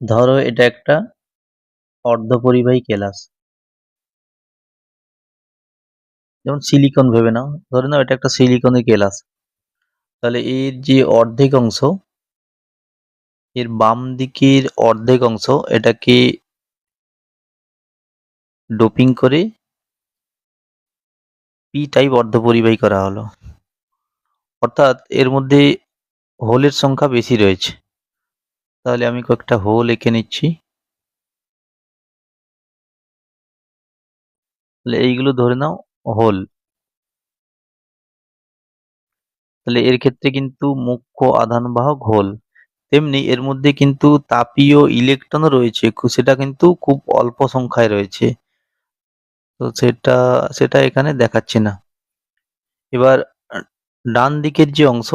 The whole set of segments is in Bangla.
ধরো এটা একটা অর্ধপরিবাহী কেলাস। যেমন সিলিকন ভেবে নাও, ধরে নাও এটা একটা সিলিকনের কেলাস। তাহলে এর যে অর্ধেক অংশ, এর বাম দিকের অর্ধেক অংশ এটাকে ডোপিং করে পি টাইপ অর্ধপরিবাহী করা হলো। অর্থাৎ এর মধ্যে হোলের সংখ্যা বেশি রয়েছে। তাহলে আমি কয়েকটা হোল এঁকে নিচ্ছি। তাহলে এইগুলো ধরে নাও হোল তাহলে এর ক্ষেত্রে কিন্তু মুখ্য আধান বাহক হোল তেমনি এর মধ্যে কিন্তু তাপীয় ইলেকট্রনও রয়েছে সেটা কিন্তু খুব অল্প সংখ্যায় রয়েছে। তো সেটা সেটা এখানে দেখাচ্ছে না। এবার ডান দিকের যে অংশ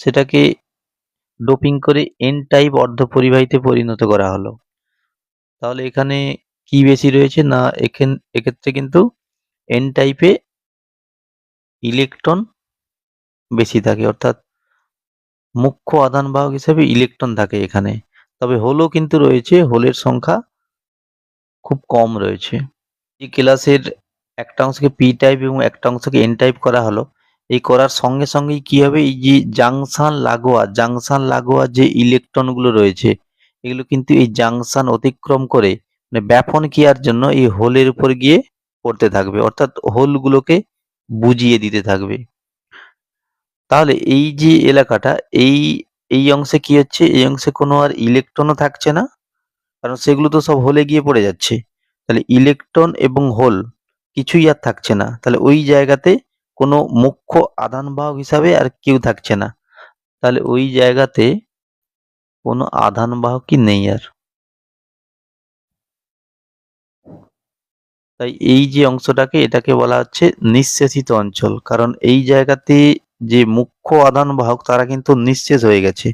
সেটাকে ডোপিং করে এন টাইপ অর্ধপরিবাহীতে পরিণত করা হলো। তাহলে এখানে কি বেশি রয়েছে? না, এখান, এক্ষেত্রে কিন্তু এন টাইপে ইলেকট্রন বেশি থাকে, অর্থাৎ মুখ্য আধান বাহক হিসেবে ইলেকট্রন থাকে এখানে। তবে হোলও কিন্তু রয়েছে হোলের সংখ্যা খুব কম রয়েছে। এই ক্লাসের একটা অংশকে পি টাইপ এবং একটা অংশকে এন টাইপ করা হলো। এই করার সঙ্গে সঙ্গেই কি হবে? এই যে জাংশন লাগোয়া জাংশন লাগোয়া যে ইলেকট্রনগুলো রয়েছে, এগুলো কিন্তু এই জাংশন অতিক্রম করে মানে ব্যাপন ক্রিয়ার জন্য এই হোলের উপর গিয়ে পড়তে থাকবে, অর্থাৎ হোলগুলোকে বুঝিয়ে দিতে থাকবে। তাহলে এই যে এলাকাটা, এই এই অংশে কি হচ্ছে? এই অংশে কোনো আর ইলেকট্রনও থাকছে না, কারণ সেগুলো তো সব হোলে গিয়ে পড়ে যাচ্ছে। তাহলে ইলেকট্রন এবং হোল কিছুই আর থাকছে না। তাহলে ওই জায়গাতে কোনো মুখ্য আধান বাহক হিসাবে আর কেউ থাকছে না। তাহলে ওই জায়গাতে কোনো আধান বাহকই নেই আর। তাই এই যে অংশটাকে এটাকে বলা হচ্ছে নিঃশেষিত অঞ্চল, কারণ এই জায়গাতে যে মুখ্য আধান বাহক তারা কিন্তু নিঃশেষ হয়ে গেছে।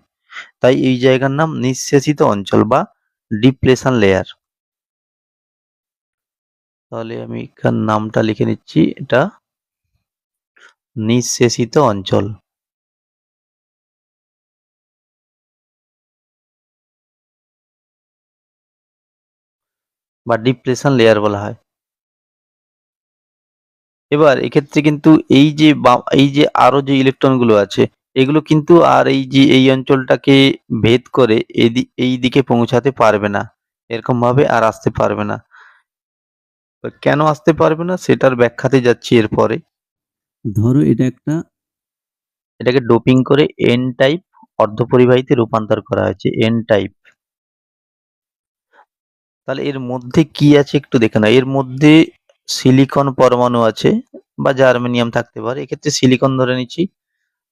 তাই এই জায়গার নাম নিঃশেষিত অঞ্চল বা ডিপ্লেশন লেয়ার। তাহলে আমি এখান নামটা লিখে নিচ্ছি, এটা নিঃশেষিত অঞ্চল। বা ডিপ্রেশন লেয়ার বলা হয়। এবার এক্ষেত্রে কিন্তু এই যে এই যে আরও যে ইলেকট্রনগুলো আছে, এগুলো কিন্তু আর এই যে, এই অঞ্চলটাকে ভেদ করে এই দিকে পৌঁছাতে পারবে না। এরকম ভাবে আর আসতে পারবে না। কেন আসতে পারবে না সেটার ব্যাখ্যাতে যাচ্ছি এরপরে। ধরো এটা একটা এটাকে ডোপিং করে এন টাইপ অর্ধপরিবাহীতে রূপান্তর করা হয়েছে এন টাইপ তাহলে এর মধ্যে কি আছে একটু দেখে না এর মধ্যে সিলিকন পরমাণু আছে বা জার্মেনিয়াম থাকতে পারে। এক্ষেত্রে সিলিকন ধরে নিচ্ছি।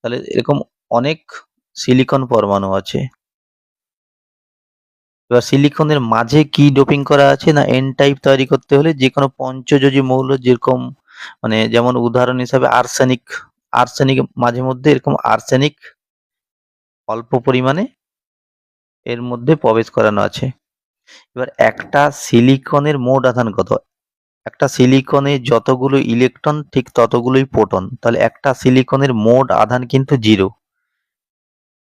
তাহলে এরকম অনেক সিলিকন পরমাণু আছে। এবার সিলিকনের মাঝে কি ডোপিং করা আছে না এন টাইপ তৈরি করতে হলে যে কোনো পঞ্চযোজী মৌল যেরকম মানে যেমন উদাহরণ হিসাবে আর্সেনিক আর্সেনিক মাঝে মধ্যে এরকম আর্সেনিক অল্প পরিমাণে এর মধ্যে প্রবেশ করানো আছে। এবার একটা সিলিকনের মোট আধান কত? একটা সিলিকনে যতগুলো ইলেকট্রন ঠিক ততগুলোই প্রোটন তাহলে একটা সিলিকনের মোট আধান কিন্তু জিরো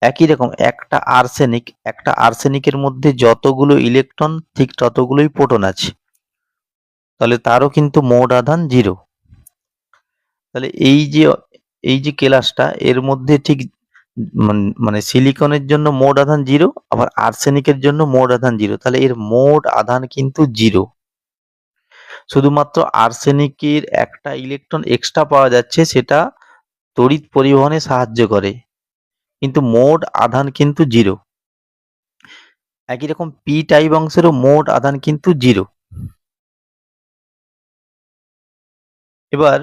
একই রকম একটা আর্সেনিক একটা আর্সেনিকের মধ্যে যতগুলো ইলেকট্রন ঠিক ততগুলোই প্রোটন আছে। তাহলে তারও কিন্তু মোট আধান জিরো তাহলে এই যে এই যে কেলাসটা, এর মধ্যে ঠিক মানে সিলিকনের জন্য মোট আধান জিরো, আবার আর্সেনিকের জন্য মোট আধান জিরো। তাহলে এর মোট আধান কিন্তু জিরো। শুধুমাত্র আর্সেনিকের একটা ইলেকট্রন এক্সট্রা পাওয়া যাচ্ছে, সেটা তড়িৎ পরিবহনে সাহায্য করে। কিন্তু মোট আধান কিন্তু জিরো। একই রকম পি টাইপ অংশেরও মোট আধান কিন্তু জিরো। এবার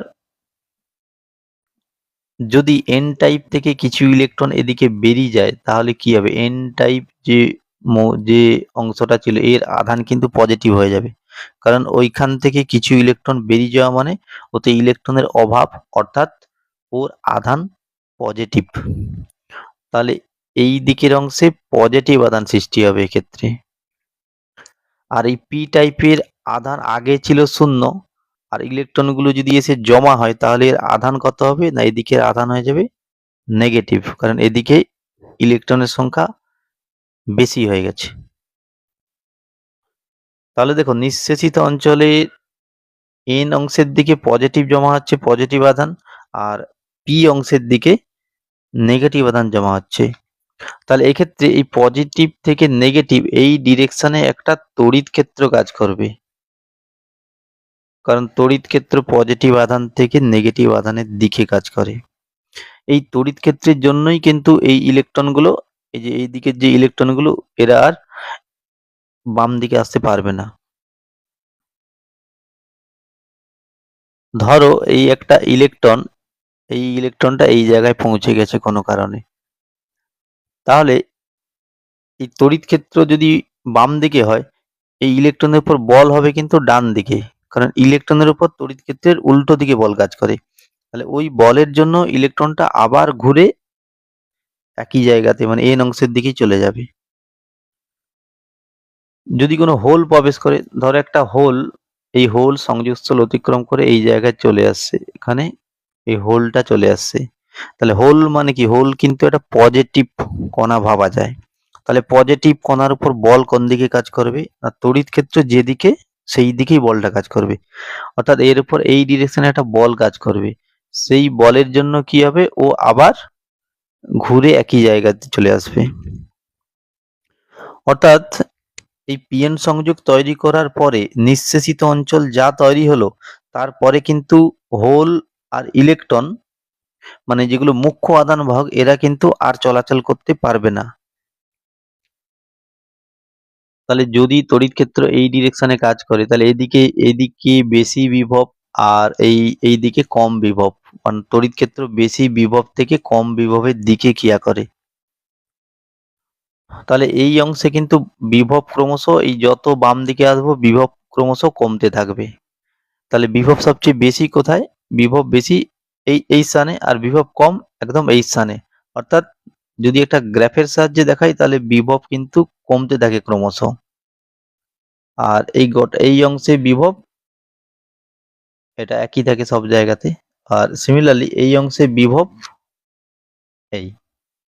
যদি এন টাইপ থেকে কিছু ইলেকট্রন এদিকে বেরিয়ে যায়, তাহলে কি হবে? এন টাইপ যে যে অংশটা ছিল, এর আধান কিন্তু পজিটিভ হয়ে যাবে। কারণ ওইখান থেকে কিছু ইলেকট্রন বেরিয়ে যাওয়া মানে ওতে ইলেকট্রনের অভাব, অর্থাৎ ওর আধান পজিটিভ তাহলে এই দিকের অংশে পজিটিভ আধান সৃষ্টি হবে এক্ষেত্রে। আর এই পি টাইপের আধান আগে ছিল শূন্য আর ইলেকট্রনগুলো যদি এসে জমা হয়, তাহলে এর আধান কত হবে? না, এদিকের আধান হয়ে যাবে নেগেটিভ কারণ এদিকে ইলেকট্রনের সংখ্যা বেশি হয়ে গেছে। তাহলে দেখো, নিঃশেষিত অঞ্চলে এন অংশের দিকে পজিটিভ জমা হচ্ছে পজিটিভ আধান, আর পি অংশের দিকে নেগেটিভ আধান জমা হচ্ছে। তাহলে এক্ষেত্রে এই পজিটিভ থেকে নেগেটিভ এই ডিরেকশনে একটা তড়িৎ ক্ষেত্র কাজ করবে। কারণ তড়িৎ ক্ষেত্র পজিটিভ আধান থেকে নেগেটিভ আধানের দিকে কাজ করে। এই তড়িৎ ক্ষেত্রের জন্যই কিন্তু এই ইলেকট্রনগুলো এই যে এই দিকের যে ইলেকট্রনগুলো এরা আর বাম দিকে আসতে পারবে না। ধরো এই একটা ইলেকট্রন এই ইলেকট্রনটা এই জায়গায় পৌঁছে গেছে কোনো কারণে। তাহলে এই তড়িৎ ক্ষেত্র যদি বাম দিকে হয়, এই ইলেকট্রনের উপর বল হবে কিন্তু ডান দিকে। কারণ ইলেকট্রনের উপর তড়িৎ ক্ষেত্রের উল্টো দিকে বল কাজ করে। তাহলে ওই বলের জন্য ইলেকট্রনটা আবার ঘুরে একই জায়গাতে মানে এন অংশের দিকেই চলে যাবে। যদি কোনো হোল প্রবেশ করে, ধরো একটা হোল এই হোল সংযোগস্থল অতিক্রম করে এই জায়গায় চলে আসছে, এখানে এই হোলটা চলে আসছে। তাহলে হোল মানে কি? হোল কিন্তু একটা পজিটিভ কণা ভাবা যায়। তাহলে পজিটিভ কণার উপর বল কোন দিকে কাজ করবে? আর তড়িৎ ক্ষেত্র যেদিকে সেই দিকেই বলটা কাজ করবে। অর্থাৎ এর উপর এই ডিরেকশনে একটা বল কাজ করবে। সেই বলের জন্য কি হবে? ও আবার ঘুরে একই জায়গাতে চলে আসবে। অর্থাৎ এই পিএন সংযোগ তৈরি করার পরে নিঃশেষিত অঞ্চল যা তৈরি হলো, তারপরে কিন্তু হোল আর ইলেকট্রন মানে যেগুলো মুখ্য আদান বাহক এরা কিন্তু আর চলাচল করতে পারবে না। তাহলে যদি তড়িৎ ক্ষেত্র এই ডিরেকশনে কাজ করে, তাহলে এদিকে এদিকে বেশি বিভব আর এই এই দিকে কম বিভব। মানে তড়িৎ ক্ষেত্র বেশি বিভব থেকে কম বিভবের দিকে ক্রিয়া করে। তাহলে এই অংশে কিন্তু বিভব ক্রমশ এই যত বাম দিকে আসব, বিভব ক্রমশ কমতে থাকবে। তাহলে বিভব সবচেয়ে বেশি কোথায়? বিভব বেশি এই এই স্থানে আর বিভব কম একদম এই স্থানে। অর্থাৎ যদি একটা গ্রাফের সাহায্যে দেখাই, তাহলে বিভব কিন্তু কমতে থাকে ক্রমশ। আর এই গোটা, এই অংশে বিভব, এটা একই থাকে সব জায়গাতে। আর সিমিলারলি এই অংশে বিভব, এই।